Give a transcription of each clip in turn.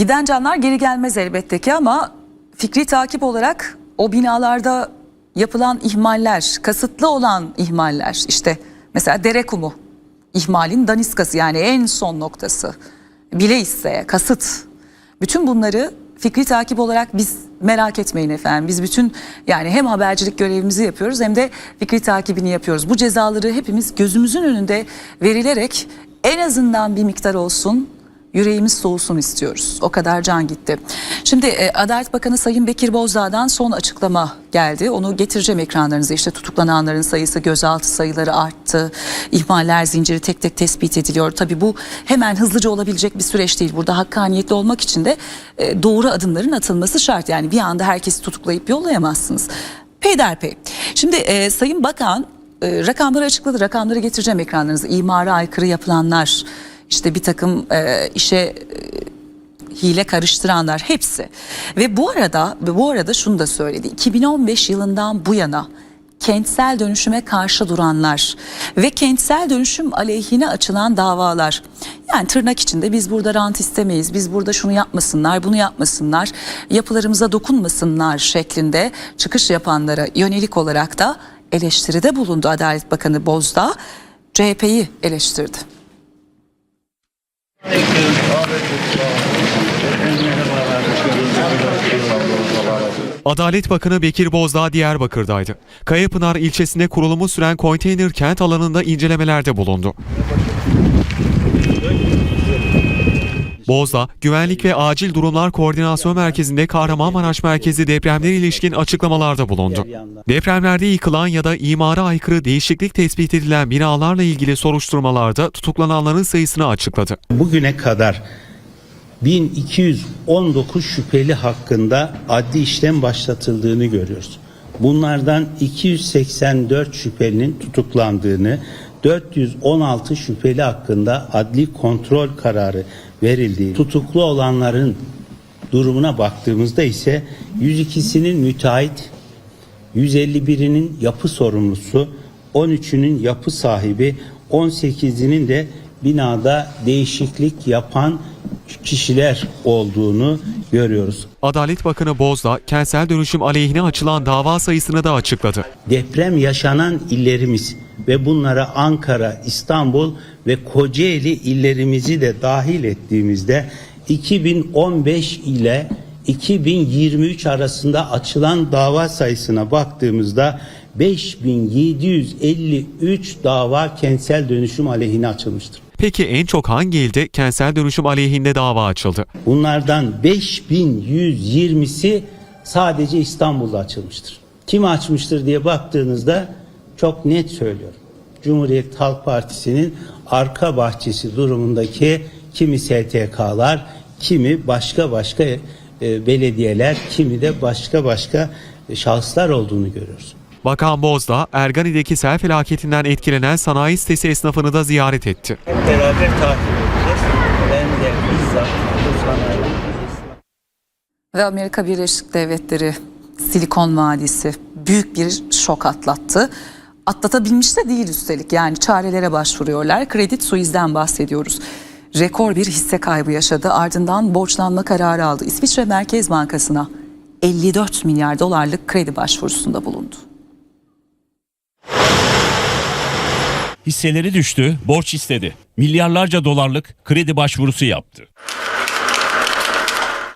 Giden canlar geri gelmez elbette ki ama fikri takip olarak o binalarda yapılan ihmaller, kasıtlı olan ihmaller işte mesela dere kumu ihmalin daniskası yani en son noktası bile isteye kasıt. Bütün bunları fikri takip olarak biz merak etmeyin efendim. Biz bütün yani hem habercilik görevimizi yapıyoruz hem de fikri takibini yapıyoruz. Bu cezaları hepimiz gözümüzün önünde verilerek en azından bir miktar olsun yüreğimiz soğusun istiyoruz. O kadar can gitti. Şimdi e, Adalet Bakanı Sayın Bekir Bozdağ'dan son açıklama geldi. Onu getireceğim ekranlarınıza. İşte tutuklananların sayısı, gözaltı sayıları arttı. İhmaller zinciri tek tek tespit ediliyor. Tabii bu hemen hızlıca olabilecek bir süreç değil. Burada hakkaniyetli olmak için de e, doğru adımların atılması şart. Yani bir anda herkesi tutuklayıp yollayamazsınız. Peyderpey. Şimdi e, Sayın Bakan rakamları açıkladı. Rakamları getireceğim ekranlarınıza. İmara aykırı yapılanlar, işte bir takım e, işe e, hile karıştıranlar hepsi. Ve bu arada bu arada şunu da söyledi. 2015 yılından bu yana kentsel dönüşüme karşı duranlar ve kentsel dönüşüm aleyhine açılan davalar. Yani tırnak içinde biz burada rant istemeyiz, biz burada şunu yapmasınlar, bunu yapmasınlar, yapılarımıza dokunmasınlar şeklinde çıkış yapanlara yönelik olarak da eleştiride bulundu Adalet Bakanı Bozdağ. CHP'yi eleştirdi. Adalet Bakanı Bekir Bozdağ Diyarbakır'daydı. Kayapınar ilçesinde kurulumu süren konteyner kent alanında incelemelerde bulundu. Bozdağ, Güvenlik ve Acil Durumlar Koordinasyon Merkezi'nde Kahramanmaraş merkezi depremlere ilişkin açıklamalarda bulundu. Depremlerde yıkılan ya da imara aykırı değişiklik tespit edilen binalarla ilgili soruşturmalarda tutuklananların sayısını açıkladı. Bugüne kadar 1219 şüpheli hakkında adli işlem başlatıldığını görüyoruz. Bunlardan 284 şüphelinin tutuklandığını, 416 şüpheli hakkında adli kontrol kararı verildiği, tutuklu olanların durumuna baktığımızda ise 102'sinin müteahhit, 151'inin yapı sorumlusu, 13'ünün yapı sahibi, 18'inin de binada değişiklik yapan kişiler olduğunu görüyoruz. Adalet Bakanı Bozdağ, kentsel dönüşüm aleyhine açılan dava sayısını da açıkladı. Deprem yaşanan illerimiz ve bunlara Ankara, İstanbul ve Kocaeli illerimizi de dahil ettiğimizde 2015 ile 2023 arasında açılan dava sayısına baktığımızda 5753 dava kentsel dönüşüm aleyhine açılmıştır. Peki en çok hangi ilde kentsel dönüşüm aleyhinde dava açıldı? Bunlardan 5120'si sadece İstanbul'da açılmıştır. Kim açmıştır diye baktığınızda çok net söylüyorum. Cumhuriyet Halk Partisi'nin arka bahçesi durumundaki kimi STK'lar, kimi başka başka e, belediyeler, kimi de başka başka şahıslar olduğunu görüyoruz. Bakan Bozdağ, Ergani'deki sel felaketinden etkilenen sanayi sitesi esnafını da ziyaret etti. Hep beraber takip edeceğiz. Ben de bizzat bu sanayi Ve Amerika Birleşik Devletleri Silikon Vadisi büyük bir şok atlattı. Atlatabilmiş de değil üstelik yani çarelere başvuruyorlar. Kredi Suiz'den bahsediyoruz. Rekor bir hisse kaybı yaşadı ardından borçlanma kararı aldı. İsviçre Merkez Bankası'na 54 milyar dolarlık kredi başvurusunda bulundu. Hisseleri düştü, borç istedi. Milyarlarca dolarlık kredi başvurusu yaptı.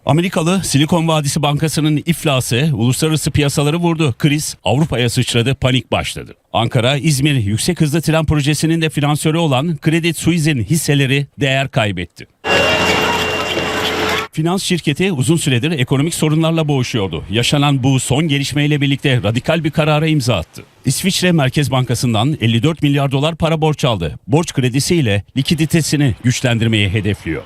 Amerikalı Silikon Vadisi Bankası'nın iflası uluslararası piyasaları vurdu. Kriz Avrupa'ya sıçradı, panik başladı. Ankara, İzmir Yüksek Hızlı Tren Projesi'nin de finansörü olan Credit Suisse'in hisseleri değer kaybetti. Finans şirketi uzun süredir ekonomik sorunlarla boğuşuyordu. Yaşanan bu son gelişmeyle birlikte radikal bir karara imza attı. İsviçre Merkez Bankası'ndan 54 milyar dolar para borç aldı. Borç kredisiyle likiditesini güçlendirmeyi hedefliyor.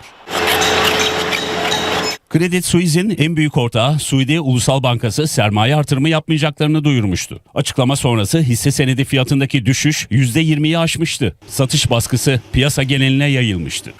Credit Suisse'in en büyük ortağı Suudi Ulusal Bankası sermaye artırımı yapmayacaklarını duyurmuştu. Açıklama sonrası hisse senedi fiyatındaki düşüş %20'yi aşmıştı. Satış baskısı piyasa geneline yayılmıştı.